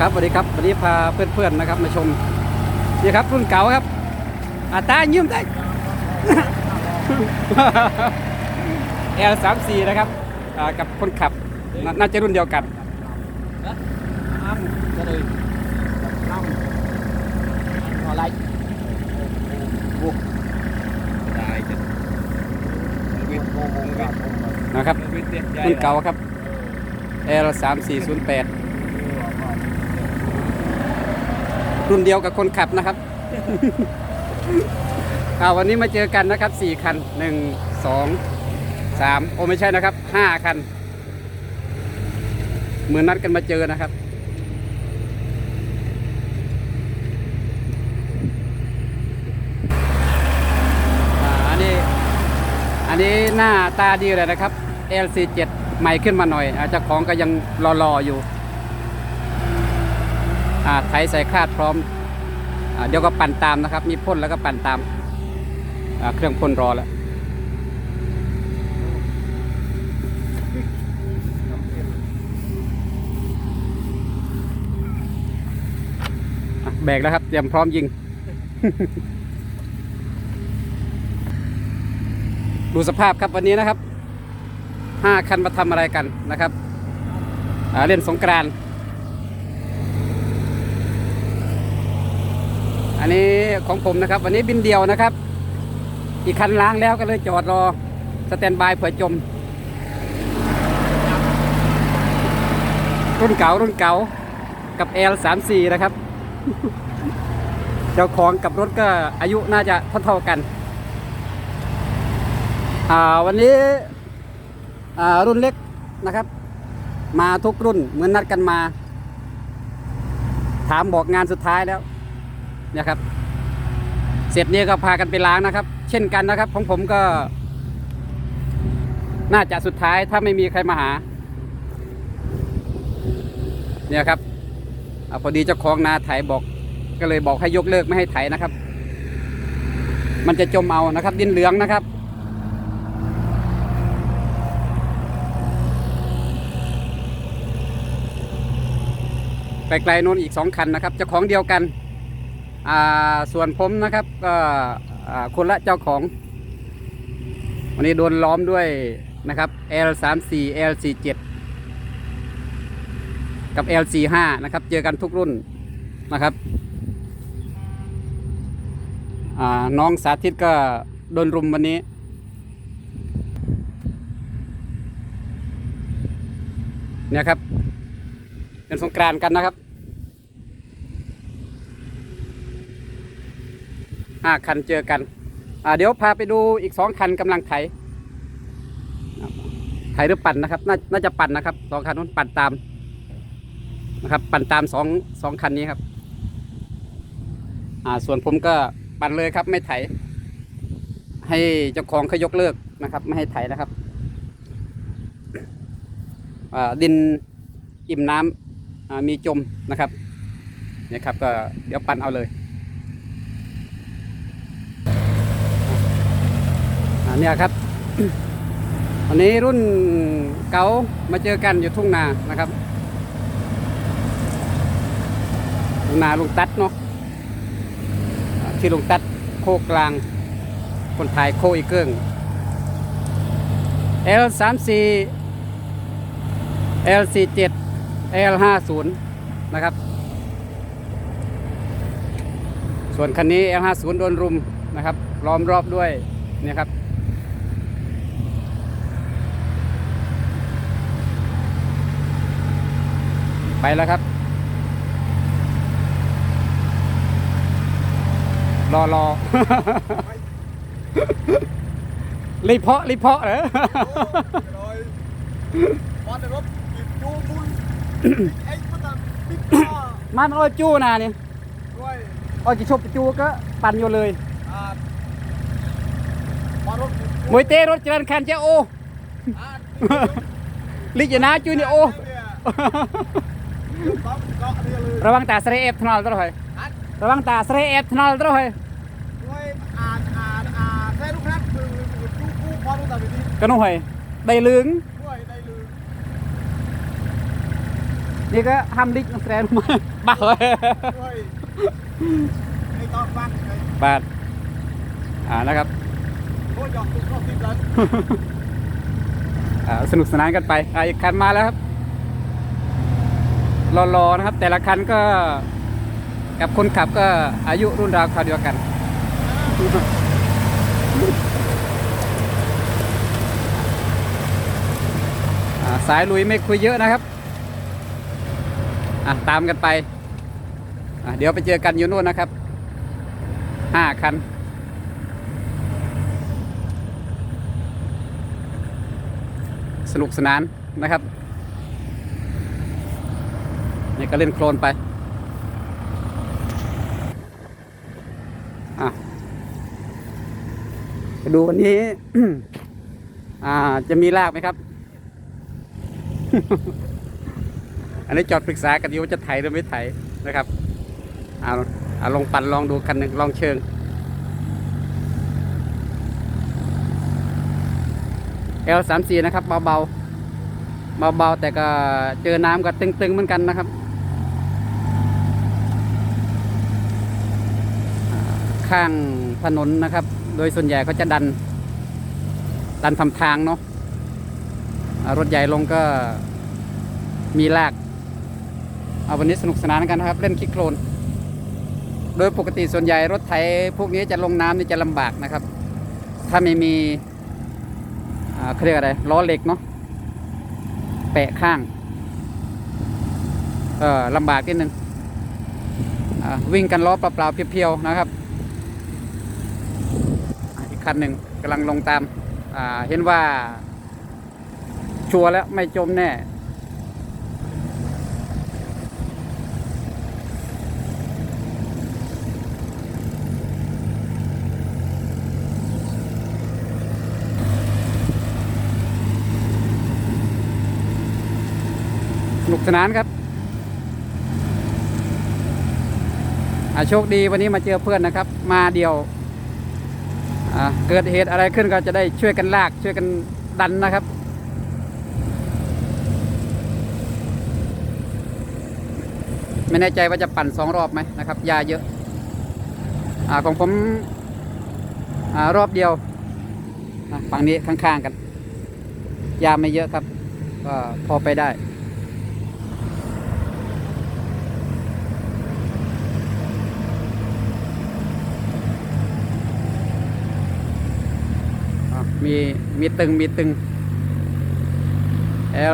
ครับสวัสดีครับวันนี้พาเพื่อนๆนะครับมาชมนี่ครับรุ่นเก่าครับอาตายืมได้ L 3 4นะครับกับคนขับน่าจะรุ่นเดียวกัน năm cho đi năm ngồi lại buộc đại chứ biết vô vô gặp นะครับรุ่นเก่าครับ L 3 4 0 8 รุ่นเดียวกับคนขับนะครับอ่าวันนี้มาเจอกันนะครับ4คัน1 2 3โอ้ไม่ใช่นะครับ5คัน เหมือนนัดกันมาเจอนะครับอ่าอันนี้ อันนี้หน้าตาดีเลยนะครับ LC7 ใหม่ขึ้นมาหน่อยอาเจ้าของก็ยังรอๆอยู่อ่า ไถใส่คาดพร้อมอเดี๋ยวก็ปั่นตามนะครับ มีพ่นแล้วก็ปั่นตามเครื่องพ่นรอแล้วแบกแล้วครับเตรียมพร้อมยิง ดูสภาพครับวันนี้นะครับห้าคันมาทำอะไรกันนะครับเล่นสงกรานต์ อันนี้ของผมนะครับ วันนี้บินเดียวนะครับ อีกคันล้างแล้วก็เลยจอดรอสแตนบายเผื่อจม รุ่นเก่ารุ่นเก่ากับ L 3 4 นะครับ เจ้าของกับรถก็อายุน่าจะเท่าๆกัน วันนี้รุ่นเล็กนะครับ มาทุกรุ่นเหมือนนัดกันมา ถามบอกงานสุดท้ายแล้ว นี่ยครับ เสร็จนี้ก็พากันไปล้างนะครับ เช่นกันนะครับ ของผมก็ น่าจะสุดท้ายถ้าไม่มีใครมาหา เนี่ยครับอาพอดีเจ้าของนาไถบอก ก็เลยบอกให้ยกเลิกไม่ให้ไถนะครับ มันจะจมเอานะครับ ดินเหลืองนะครับไกลๆโน้นอีกสองคันนะครับเจ้าของเดียวกัน ส่วนผมนะครับก็คนละเจ้าของ วันนี้โดนล้อมด้วยนะครับ L 3 4 L 4 7 กับ L 4 5 นะครับ เจอกันทุกรุ่นนะครับน้องสาธิตก็โดนรุมวันนี้ เนี่ยครับ เป็นสงกรานกันนะครับ ห้าคันเจอกันอ่าเดี๋ยวพาไปดูอีกสองคันกำลังไถไถหรือปั่นนะครับน่าน่าจะปั่นนะครับสองคันนู้นปั่นตามนะครับปั่นตามสองสองคันนี้ครับ อ่าส่วนผมก็ปั่นเลยครับ ไม่ไถ ให้เจ้าของเขายกเลิกนะครับ ไม่ให้ไถนะครับ อ่าดินอิ่มน้ำมีจมนะครับเนี่ยครับก็เดี๋ยวปั่นเอาเลย อ่าเนี่ยครับวันนี้รุ่นเก๋ามาเจอกันอยู่ทุ่งนานะครับทุ่งนาลุงตัดเนาะที่ลุงตัดโคกลาง คนไทยโคอีกเกิ้ง L 3 4 L 4 7 L 5 0 นะครับ ส่วนคันนี้ L 5 0 โดนรุมนะครับ ล้อมรอบด้วยเนี่ยครับ ไปแล้วครับ รอรอรีเพาะรีเพาะเหรอ rồi con được không kịp chu vui anh có tầm bít to มันโอ้ยจู้นานี่ rồi โอ้ยกี่ชบจู้ก็ปั่นอยู่เลย à con rốt มวยเต้รถเจริญคันเจ้าโอ à ลิจนาจูนี่โอ có có đi lư ระวังตาสเรเอฟทนอลตัวเฮ้ยระวังตาสเรเอฟทนอลตัวเฮ้ยก็นุ่งเฮ้ยได้ลึงนี่ก็ห้ามดิกแสดงมาบ้าเลยเฮ้ยไอ้ตอนบ้าทอ่านะครับสนุกสนานกันไปอีกคันมาแล้วครับ รอๆนะครับ แต่ละคันก็กับคนขับก็อายุรุ่นราวคราวเดียวกัน สายลุยไม่คุยเยอะนะครับตามกันไป เดี๋ยวไปเจอกันอยู่นู่นนะครับห้าคันสนุกสนานนะครับ นี่ก็เล่นโคลนไปอะไปดูวันนี้ อ่า จะมีลากไหมครับ อันนี้จอดปรึกษากันอยู่ว่าจะไถหรือไม่ไถนะครับเอาเอาลองปั่นลองดูคันหนึ่งลองเชิง L 3 4 นะครับเบาๆเบาๆแต่ก็เจอน้ำก็ตึงๆเหมือนกันนะครับอ่า ข้างถนนนะครับ โดยส่วนใหญ่เขาจะดัน ดันทำทางเนาะรถใหญ่ลงก็มีลากเอาวันนี้สนุกสนานกันนะครับ เล่นคลิกโคลนโดยปกติส่วนใหญ่รถไถพวกนี้จะลงน้ำนี่จะลำบากนะครับ ถ้าไม่มีเขาเรียกอะไรล้อเหล็กเนาะแปะข้างเออลำบากนิดนึงอ่าวิ่งกันล้อเปล่าๆเพียวๆนะครับ คันหนึ่งกำลังลงตามาเห็นว่า ชัวร์แล้วไม่จมแน่ สนุกสนานครับอาโชคดีวันนี้มาเจอเพื่อนนะครับ มาเดียว เกิดเหตุอะไรขึ้นก็จะได้ช่วยกันลากช่วยกันดันนะครับ ไม่แน่ใจว่าจะปั่นสองรอบไหมนะครับยาเยอะอของผมอรอบเดียวฝั่งนี้ข้างๆกัน ยาไม่เยอะครับ ก็พอไปได้ มีมีตึงมีตึง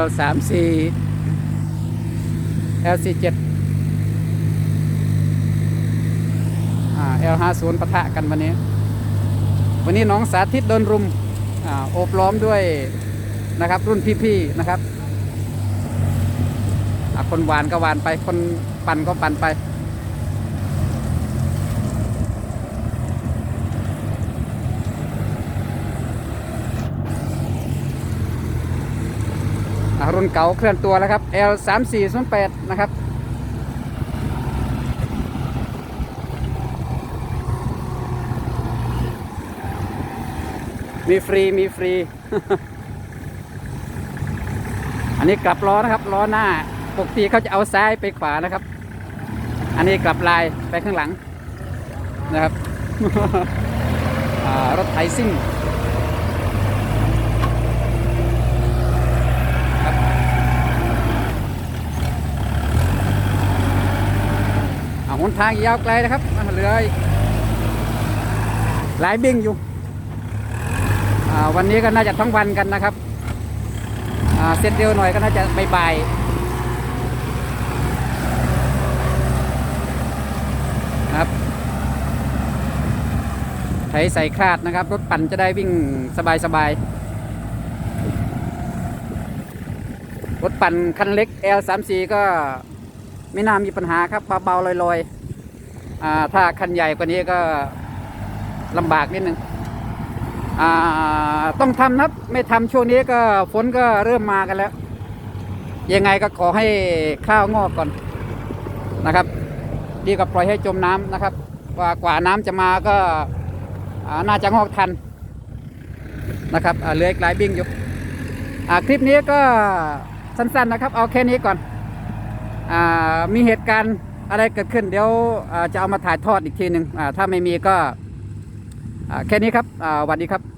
L สามสี่ L สี่เจ็ด L ห้าศูนย์ปะทะกันวันนี้ วันนี้น้องสาธิตโดนรุมอโอบล้อมด้วยนะครับ รุ่นพี่ๆนะครับคนหวานก็หวานไปคนปั่นก็ปั่นไป รุ่นเก่าเคลื่อนตัวแล้วครับ L 3 4 0 8นะครับ มีฟรีมีฟรี อันนี้กลับล้อนะครับล้อหน้าปกติเขาจะเอาซ้ายไปขวานะครับ อันนี้กลับลายไปข้างหลังนะครับรถไถซิ่ง อ่าหน ทางยาวไกลนะครับเหลือหลายบิ่งอยู่อ่วันนี้ก็น่าจะทั้งวันกันนะครับเสร็จเร็วหน่อยก็น่าจะบ่ายๆนะครับไถใส่คลาดนะครับ รถปั่นจะได้วิ่งสบายๆรถปั่นคันเล็ก L34 ก็ไม่น่ามีปัญหาครับเบาๆลอยๆอ่า ถ้าคันใหญ่กว่านี้ก็ลำบากนิดนึงอ่าต้องทำนับไม่ทำช่วงนี้ก็ฝนก็เริ่มมากันแล้ว ยังไงก็ขอให้ข้าวงอกก่อนนะครับ ดีกว่าปล่อยให้จมน้ำนะครับกว่ากว่าน้ำจะมาก็น่าจะงอกทันนะครับเลืออีกลายบิ้งอยู่คลิปนี้ก็สั้นๆนะครับ เอาแค่นี้ก่อนอมีเหตุการณ์ อะไรเกิดขึ้นเดี๋ยวจะเอามาถ่ายทอดอีกทีหนึ่งถ้าไม่มีก็แค่นี้ครับสวัสดีครับ